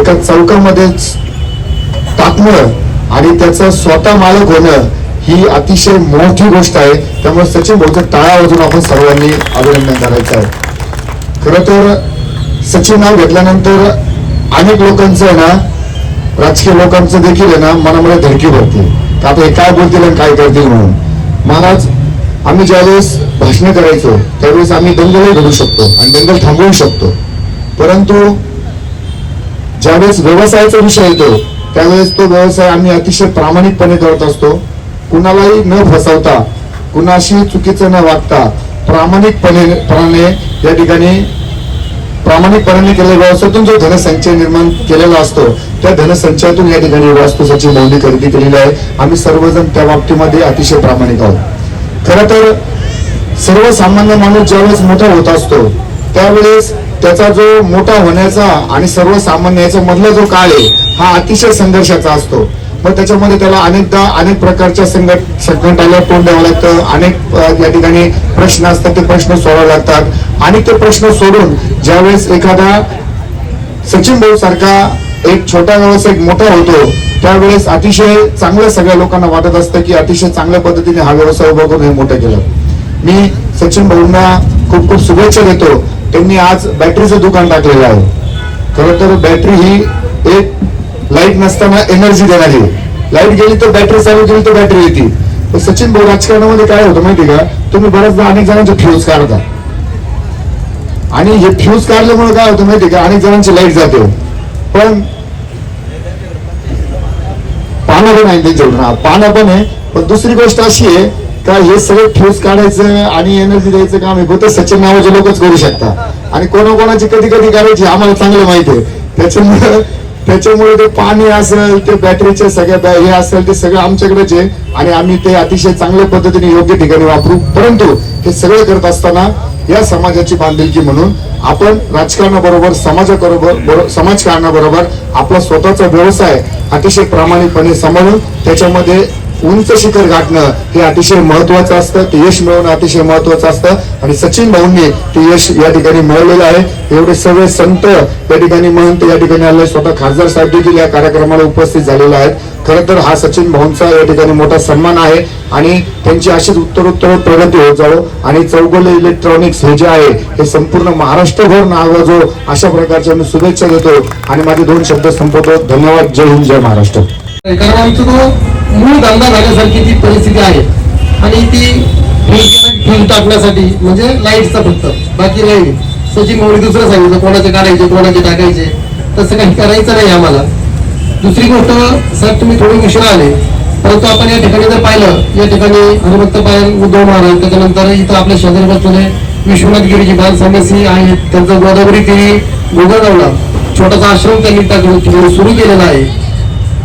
एका चौकामध्येच जपणं आणि त्याचं स्वतः मालक होणं ही अतिशय मोठी गोष्ट आहे. त्यामुळे सचिन भाऊचं टाळ्या वाजून आपण सर्वांनी अभिनंदन करायचं आहे. खरं तर सचिन नाव घेतल्यानंतर अनेक लोकांचं आहे ना राजकीय लोकांचं देखील आहे ना मनामध्ये धडकी भरते तर आता हे काय बोलतील आणि काय करतील म्हणून. महाराज आम्ही ज्यावेळेस भाषण करायचो त्यावेळेस आम्ही दंगलही घडू शकतो आणि दंगल थांबवू शकतो. परंतु ज्यावेळेस व्यवसायाचा विषय येतो त्यावेळेस तो व्यवसाय आम्ही अतिशय प्रामाणिकपणे करत असतो. कुणालाही न फसवता कुणाशी चुकीचं न वागता प्रामाणिकपणे पणाने या ठिकाणी प्रामाणिकपणाने केलेल्या व्यवसायातून जो धनसंचय निर्माण केलेला असतो त्या धनसंचयातून या ठिकाणी वास्तूसाठी नोंदणी खरेदी केलेली आहे. आम्ही सर्वजण त्या बाबतीमध्ये अतिशय प्रामाणिक आहोत. खरं तर सर्वसामान्य माणूस ज्यावेळेस मोठा होत असतो त्यावेळेस त्याचा जो मोठा होण्याचा आणि सर्वसामान्य याचा मधला जो काळ आहे हा अतिशय संघर्षाचा असतो. मग त्याच्यामध्ये त्याला अनेकदा अनेक प्रकारच्या संघट संकटाला तोंड द्यावं लागतं. अनेक या ठिकाणी प्रश्न असतात ते प्रश्न सोडावे लागतात. आणि ते प्रश्न सोडून ज्यावेळेस एखादा सचिन भाऊ सारखा एक छोटा व्यवसाय मोठा होतो त्यावेळेस अतिशय चांगलं सगळ्या लोकांना वाटत असतं की अतिशय चांगल्या पद्धतीने हा व्यवसाय उभा करून हे मोठं केलं. मी सचिन भाऊंना खूप खूप शुभेच्छा देतो. त्यांनी आज बॅटरीचं दुकान टाकलेलं आहे. खरं तर बॅटरी ही एक लाइट नसताना एनर्जी देणारी लाइट गेली तर बॅटरी चालू केली तर बॅटरी येते. पण सचिन भाऊ राजकारणामध्ये काय होतं माहिती का? तुम्ही बऱ्याचदा अनेक जणांचे फ्यूज काढता. आणि हे फ्यूज काढल्यामुळे काय होतं माहिती का? अनेक जणांची लाइट जाते हो. पण पानं पण आहे त्यांच्याकडून. पानं पण आहे पण दुसरी गोष्ट अशी आहे का हे सगळं फ्यूज काढायचं आणि एनर्जी द्यायचं काम आहे फक्त सचिन नावाचे लोकच करू शकता आणि कोणाकोणाची कधी कधी करायची आम्हाला चांगलं माहिती आहे. त्याच्यामुळे त्याच्यामुळे ते पाणी असेल ते बॅटरीचे सगळ्या हे असेल ते सगळं आमच्याकडेच आहे. आणि आम्ही ते अतिशय चांगल्या पद्धतीने योग्य ठिकाणी वापरू. परंतु हे सगळं करत असताना या समाजाची बांधिलकी म्हणून आपण राजकारणाबरोबर समाजाबरोबर समाजकारणाबरोबर आपला स्वतःचा व्यवसाय अतिशय प्रामाणिकपणे सांभाळून त्याच्यामध्ये उंच शिखर गाठणं हे अतिशय महत्वाचं असतं. ते यश मिळवणं अतिशय महत्वाचं असतं. आणि सचिन भाऊंनी ते यश या ठिकाणी मिळवलेलं आहे. एवढे सगळे संत या ठिकाणी महंत या ठिकाणी आले स्वतः खासदार साहेब देखील या कार्यक्रमाला उपस्थित झालेले आहेत. खरं तर हा सचिन भाऊंचा या ठिकाणी मोठा सन्मान आहे. आणि त्यांची अशीच उत्तरोत्तर प्रगती होत जावो. आणि चौगले इलेक्ट्रॉनिक्स हे जे आहे हे संपूर्ण महाराष्ट्रभर नावाजो अशा प्रकारच्या मी शुभेच्छा देतो. आणि माझे दोन शब्द संपवतो. धन्यवाद. जय हिंद जय महाराष्ट्र. मूळ धंदा झाल्यासारखी ती परिस्थिती आहे. आणि ती फ्यूज टाकण्यासाठी म्हणजे लाईटचा फक्त बाकी नाही. सचिन मोडी दुसरं सांगितलं कोणाचे काढायचे कोणाचे टाकायचे. तसं काही करायचं नाही आम्हाला. दुसरी गोष्ट सर तुम्ही थोडे उशिरा आले. परंतु आपण या ठिकाणी जर पाहिलं या ठिकाणी हनुमंत पायल उद्धव महाराज त्याच्यानंतर इथं आपल्या शेजारी बसलेले विश्वनाथ गिरीजी बाल समस्या आहेत. त्यांचं गोदावरी तिने गोगावला छोटासा आश्रम त्यांनी टाकून सुरू केलेला आहे.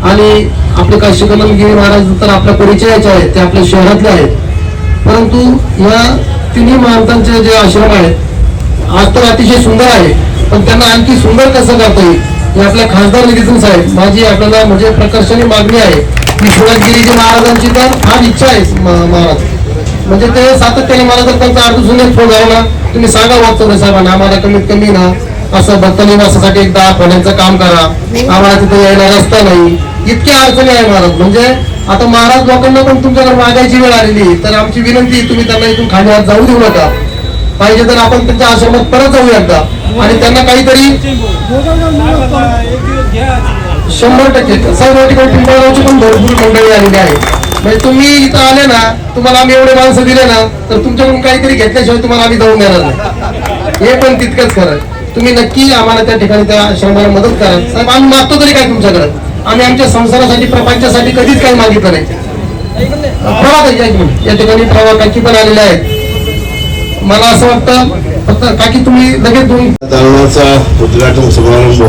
आणि आपले काशी गिरी महाराज तर आपल्या परिचयाचे आहेत ते आपल्या शहरातले आहेत. परंतु या तिन्ही महाराजांचे जे आश्रम आहेत आज तर अतिशय सुंदर आहे पण त्यांना आणखी सुंदर कसं करता येईल? हे आपल्या खासदार निधीतून साहेब माझी आपल्याला म्हणजे प्रकर्षणी मागणी आहे. की विश्वनाथगिरीजी महाराजांची तर फार इच्छा आहे महाराज. म्हणजे ते सातत्याने मला जर त्यांचा अर्धसून एक फोन झाला तुम्ही सांगा वाचवले साहेबांना आम्हाला कमीत कमी ना असं भक्तनी निवासासाठी एक दहा खोल्यांचं काम करा. आम्हाला तिथे यायला रस्ता नाही. इतक्या अडचणी आहे महाराज. म्हणजे आता महाराज लोकांना पण तुमच्याकडे मागायची वेळ आलेली तर आमची विनंती तुम्ही त्यांना इथून हात जाऊ देऊ नका. पाहिजे तर आपण त्यांच्या आश्रमात परत जाऊ एकदा. आणि त्यांना काहीतरी शंभर टक्के. सर्व ठिकाणी पिंपळगावची पण भरपूर मंडळी आलेली आहे म्हणजे तुम्ही इथं आले ना तुम्हाला आम्ही एवढे माणसं दिले ना तर तुमच्याकडून काहीतरी घेतल्याशिवाय तुम्हाला आम्ही जाऊन देणार नाही. हे पण तितकंच खरं तुम्ही नक्की आम्हाला त्या ठिकाणी त्या आश्रमाला मदत करा. साहेब आम्ही मागतो तरी काय तुमच्याकडे? आम्ही आमच्या संसारासाठी प्रपंचासाठी कधीच काही मागितलं नाही. प्रभा या ठिकाणी प्रभा काकी पण आलेले आहेत. मला असं वाटतं फक्त काकी तुम्ही लगेच दोन दालनाचा उद्घाटन समारंभ.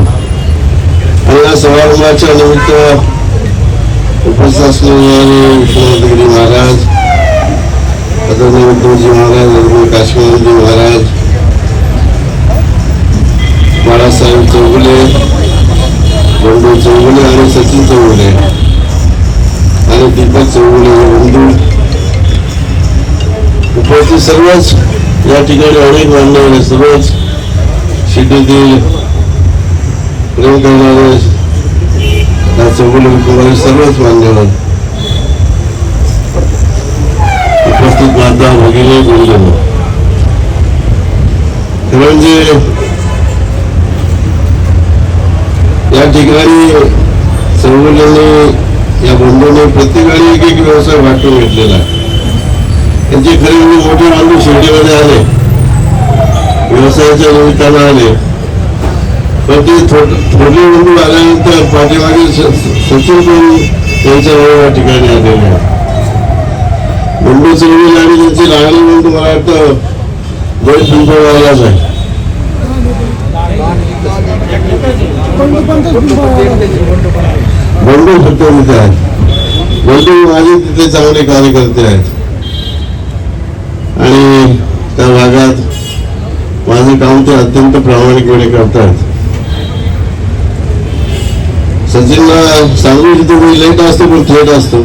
आणि या समारंभाच्या निमित्त उपस्थित असलेले विश्वनाथगिरी महाराज आदरणीय उद्धवजी महाराज आदरणीय काश्मीरजी महाराज बाळासाहेब चौगुले बंडू चौगुले आणि सचिन चौगुले. आणि दीपक चौगुले बंडू. उपस्थित सर्वच या ठिकाणी अनेक मान्यवर सर्वच शिर्डीतील प्रेम करणारे या चौगुले कुटुंबातील सर्वच मान्यवर. उपस्थित माता भगिनी गुरुजन खरं म्हणजे या ठिकाणी चौगुल्यांनी या बंधूने प्रत्येकाने एक एक व्यवसाय वाटून घेतलेला आहे. त्यांचे खरे म्हणजे मोठे बांधू शेतीमध्ये आले. व्यवसायाच्या निमित्तानं आले. पण ते थोड थोडले बंधू आल्यानंतर पाठीमागे स- स- सचिन पण त्यांच्या या ठिकाणी आलेले आहे बंडू चौगुले आणि त्यांचे लागले बंधू मला वाटतं जय पिंपळगावलाच आहे. बंडू फक्त आहेत. बंडू माझे तिथे चांगले कार्यकर्ते आहेत. आणि त्या भागात माझे काम ते अत्यंत प्रामाणिकपणे करतात. सचिनला सांगू इच्छितो कोणी लेट असतो पण थेट असतो.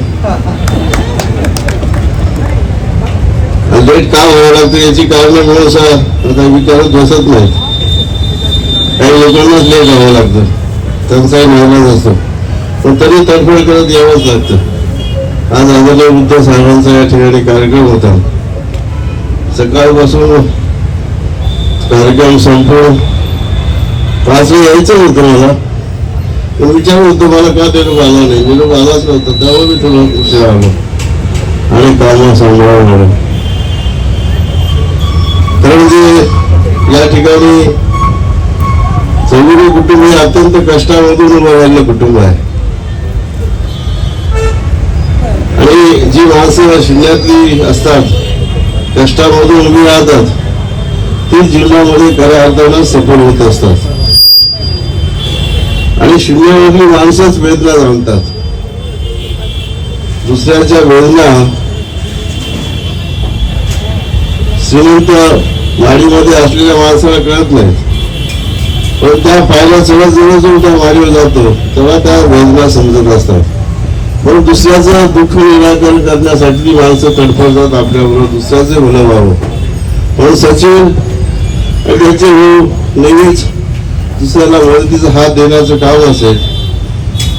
लेट का व्हावं लागतं याची कारण म्हणून असं आता विचारत बसत नाहीत. काही लोकांनाच लय जावं लागतं. त्यांचाही निर्णय असतो. पण तरी तडफड करत यावंच लागतं. आज आदरणीय बुद्ध साहेबांचा या ठिकाणी कार्यक्रम होता. सकाळपासून कार्यक्रम संपून पाच वेळ यायचं होतं मला. पण विचार होतं मला का निरोप आला नाही? निरोप आलाच नव्हता. तेव्हा मी थोडं उशीर आलो. आणि कामं सांभाळून कारण तर म्हणजे या ठिकाणी चौगुडी कुटुंब हे अत्यंत कष्टामधून उभारलेलं कुटुंब आहे. आणि जी माणसं शून्यातली असतात कष्टामधून उभी राहतात ती जीवनामध्ये खऱ्या अर्थानं सफल होत असतात. आणि शून्यामधली माणसंच वेदना जाणतात. दुसऱ्याच्या वेदना श्रीमंत वाडीमध्ये असलेल्या माणसाला कळत नाहीत. पण त्या पायला चढत जवळ जेव्हा त्या वारीवर जातो तेव्हा त्या वेदना समजत असतात. पण दुसऱ्याचं दुःख निराकरण करण्यासाठी माणसं तडफडतात आपल्याबरोबर दुसऱ्याचे भलं व्हावं. पण सचिन त्याचे भाऊ नेहमीच दुसऱ्याला मदतीचा हात देण्याचं काम असेल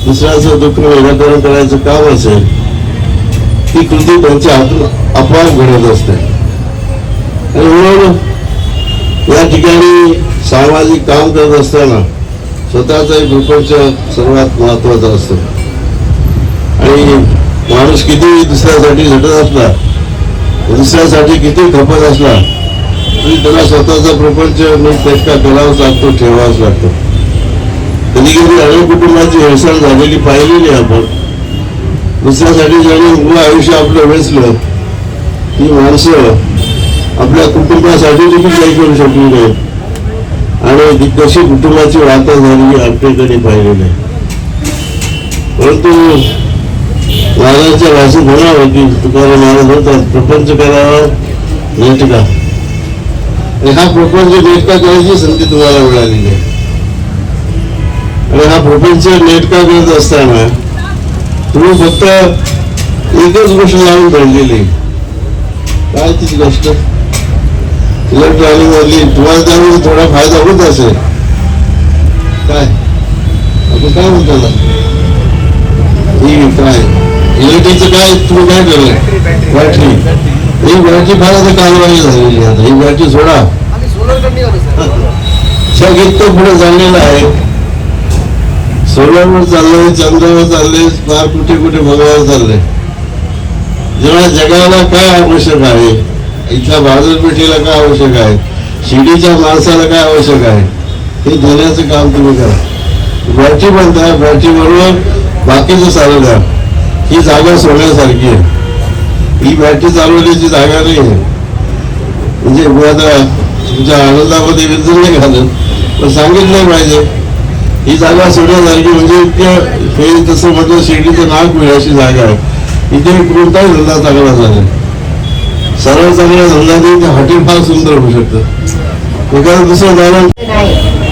दुसऱ्याचं दुःख निराकरण करायचं काम असेल ती कृती त्यांच्या हातून आपोआप घडत असते. आणि म्हणून या ठिकाणी सामाजिक काम करत असताना स्वतःचा एक प्रपंच सर्वात महत्त्वाचा असतो. आणि माणूस किती दुसऱ्यासाठी झटत असला दुसऱ्यासाठी किती खपत असला तरी त्याला स्वतःचा प्रपंच नीटनेटका करावाच लागतो ठेवावाच लागतो. कधी कधी अनेक कुटुंबाची हेळसाळ झालेली पाहिलेली आपण. दुसऱ्यासाठी ज्याने उभं आयुष्य आपलं वेचलं ती माणसं आपल्या कुटुंबासाठी देखील काही करू शकली नाही. आणि कशी कुटुंबाची वार्ता झाली आपल्याकडे पाहिलेली आहे परंतु महाराजांच्या भाषेत होणार होती तुकाराम महाराज होतात प्रपंच करावा नेटका हा प्रपंच नेटका करायची संधी तुम्हाला मिळालेली आहे आणि हा प्रपंच नेटका करत असताना तुम्ही फक्त एकच गोष्ट लावून धरलेली काय ती गोष्ट? इलेक्ट्रॉनिक मधली तुम्हाला त्यामध्ये थोडा फायदा होत असेल. काय? आपण काय म्हणतो ही काय? इलेक्ट्रिकचं काय? तुम्ही काय केलं बॅटरी ही बॅटरी फार आता कालवाही झालेली आता. ही बॅटरी सोडा. जग इतकं पुढे चाललेलं आहे. सोलरवर चाललंय चंद्रावर चाललंय फार कुठे कुठे भगवान चाललंय. जेव्हा जगाला काय आवश्यक आहे? इथल्या बाजारपेठेला काय आवश्यक आहे? शिडीच्या माणसाला काय आवश्यक आहे? हे देण्याचं काम तुम्ही करा. बॅटरी बनता बॅटरी बरोबर बाकीचं चालू द्या. ही जागा सोडण्यासारखी आहे. ही बॅटरी चालवण्याची जागा नाही आहे. म्हणजे आता तुमच्या आनंदामध्ये विजन नाही घालत पण सांगितलं पाहिजे. ही जागा सोडण्यासारखी म्हणजे इतक्या हे जसं म्हटलं शिर्डीचं नाक मिळ जागा आहे. इथे कोणताही धंदा चांगला झाला सर्व चांगला धंदा नाही ते हॉटेल फार सुंदर होऊ शकतं. एखादं दुसरं उदाहरण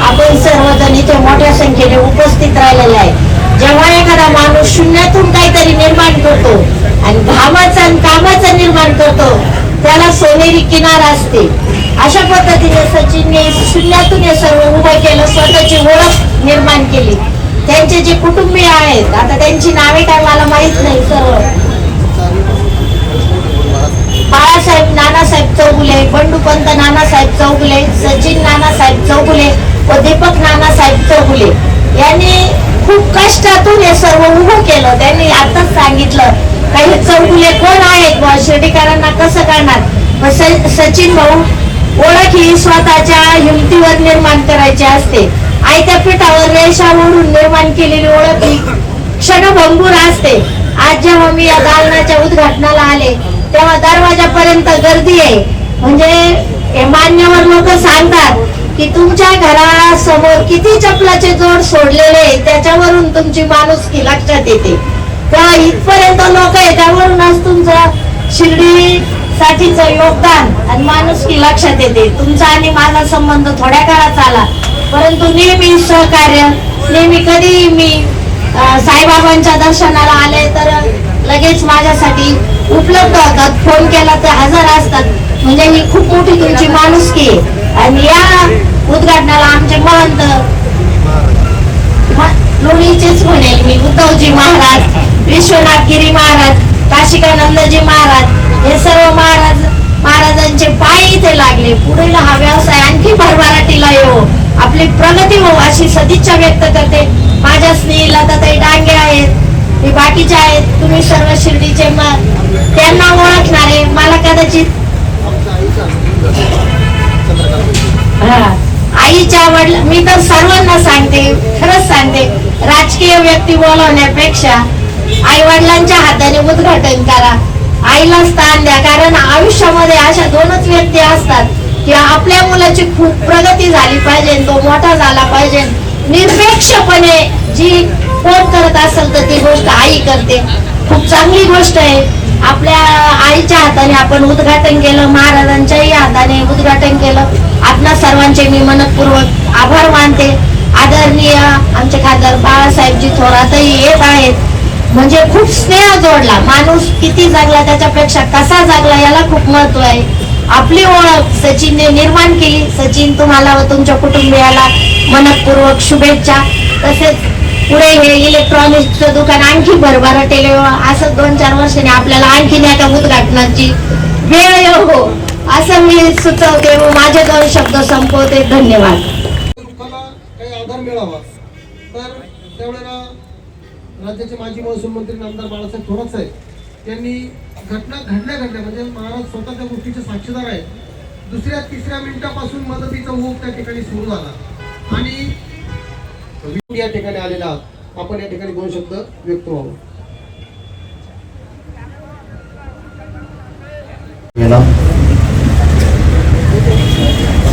आपण सर्वजण इथे मोठ्या संख्येने उपस्थित राहिलेले आहे जेव्हा एखादा माणूस शून्यातून काहीतरी निर्माण करतो आणि घामाचा आणि कामाचा निर्माण करतो त्याला सोनेरी किनार असते. अशा पद्धतीने सचिनने शून्यातून हे सर्व उभं केलं स्वतःची ओळख निर्माण केली. त्यांचे जे कुटुंबीय आहेत आता त्यांची नावे काय मला माहीत नाही सर्व बाळासाहेब नानासाहेब चौगुले नानासाहेब चौगुले सचिन नानासाहेब चौगुले व दीपक नानासाहेब चौगुले यांनी खूप कष्टातून हे सर्व उभं केलं त्यांनी आताच सांगितलं काही चौगुले कोण आहेत व शिर्डीकरांना कसं करणार व सचिन भाऊ ओळख ही स्वतःच्या हिमतीवर निर्माण करायची असते आयत्या पिठावर रेषा ओढून निर्माण केलेली ओळख ही क्षणभंगूर असते आज जेव्हा मी या दालनाच्या उद्घाटनाला आले तेव्हा दरवाजापर्यंत गर्दी आहे म्हणजे हे मान्यवर लोक सांगतात की तुमच्या घरासमोर किती चपलाचे जोड सोडलेले आहे, त्याच्यावरून तुमची माणुसकी लक्षात येते. तेव्हा इथपर्यंत लोक आहे त्यावरूनच तुमचं शिर्डी साठीच योगदान आणि माणुसकी लक्षात येते. तुमचा आणि माझा संबंध थोड्या काळात आला. परंतु नेहमी सहकार्य नेहमी कधी मी साईबाबांच्या दर्शनाला आले तर लगेच माझ्यासाठी उपलब्ध होतात. फोन केला तर हजर असतात. म्हणजे ही खूप मोठी तुमची माणुसकी आहे. आणि या उद्घाटनाला आमचे महंत लोणीचेच म्हणेल मी उद्धवजी महाराज विश्वनाथ गिरी महाराज काशिकानंदजी महाराज हे सर्व महाराज महाराजांचे पाय इथे लागले. पुढील हा व्यवसाय आणखी भरभराटीला येऊ आपली प्रगती हो अशी सदिच्छा व्यक्त करते. माझ्या स्नेही लताताई डांगे आहेत मी बाकीचे आहेत तुम्ही सर्व शिर्डीचे मग त्यांना ओळखणारे मला कदाचित आईच्या वडील मी तर सर्वांना सांगते खरंच सांगते राजकीय व्यक्ती बोलवण्यापेक्षा आई वडिलांच्या हाताने उद्घाटन करा. आईला स्थान द्या कारण आयुष्यामध्ये अशा दोनच व्यक्ती असतात की आपल्या मुलाची खूप प्रगती झाली पाहिजे तो मोठा झाला पाहिजे. निरपेक्षपणे जी कोण करत असेल तर ती गोष्ट आई करते. खूप चांगली गोष्ट आहे. आपल्या आईच्या हाताने आपण उद्घाटन केलं महाराजांच्याही हाताने उद्घाटन केलं. आपल्या सर्वांचे मी मनपूर्वक आभार मानते. आदरणीय आमचे खासदार बाळासाहेबजी थोरातही येत आहेत. म्हणजे खूप स्नेह जोडला. माणूस किती जागला त्याच्यापेक्षा कसा जागला याला खूप महत्त्व आहे. आपली ओळख सचिनने निर्माण केली. सचिन तुम्हाला व तुमच्या कुटुंबियाला मनपूर्वक शुभेच्छा. तसेच पुढे हे इलेक्ट्रॉनिक्सचं दुकान आणखी भरभराटेल असं दोन चार वर्षाने आपल्याला आणखीन एका उद्घाटनाची वेळ हो. असं मी सुचवते व माझे दोन शब्द संपवते. धन्यवाद. काही आधार मिळावा. तर त्यावेळेला राज्याचे माजी महसूल मंत्री नामदार बाळासाहेब थोरात साहेब यांनी घटना घडल्या घडल्या म्हणजे महाराज स्वतः त्या गोष्टीचे साक्षीदार आहेत. दुसऱ्या तिसऱ्या मिनिटापासून मदतीचा ओघ त्या ठिकाणी सुरू झाला. आणि या ठिकाणी आलेला आहात. आपण या ठिकाणी दोन शब्द व्यक्त व्हावं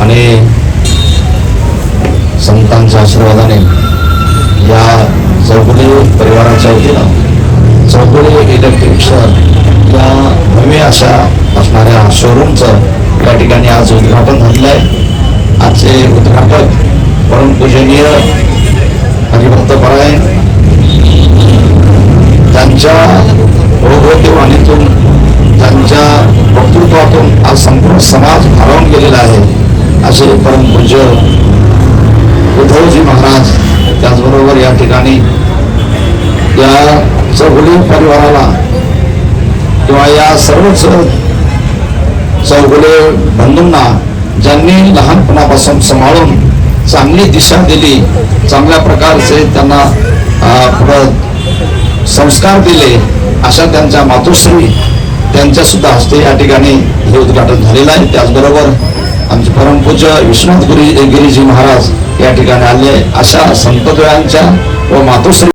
आणि संतांच्या आशीर्वादाने या चौगुले परिवाराच्या वतीनं चौगुले इलेक्ट्रिक्शन या भव्य अशा असणाऱ्या शोरूमचं या ठिकाणी आज उद्घाटन झालेलं आहे आजचे उद्घाटक परमपूजनीय हरिभक्त परायण त्यांच्या भोगवतीवाणीतून त्यांच्या वक्तृत्वातून आज संपूर्ण समाज भारावून गेलेला आहे असे परमपूज्य उद्धवजी महाराज त्याचबरोबर या ठिकाणी या चौगुली परिवाराला किंवा या सर्वच चौगुले बंधूंना ज्यांनी लहानपणापासून सांभाळून चांगली दिशा दिली चांगल्या प्रकारचे त्यांना संस्कार दिले अशा त्यांच्या मातोश्री त्यांच्या सुद्धा हस्ते या ठिकाणी हे उद्घाटन झालेलं आहे. त्याचबरोबर आमचे परमपूज्य विश्वनाथ गुरी गिरीजी महाराज या ठिकाणी आले अशा संतद्वयांच्या व मातोश्री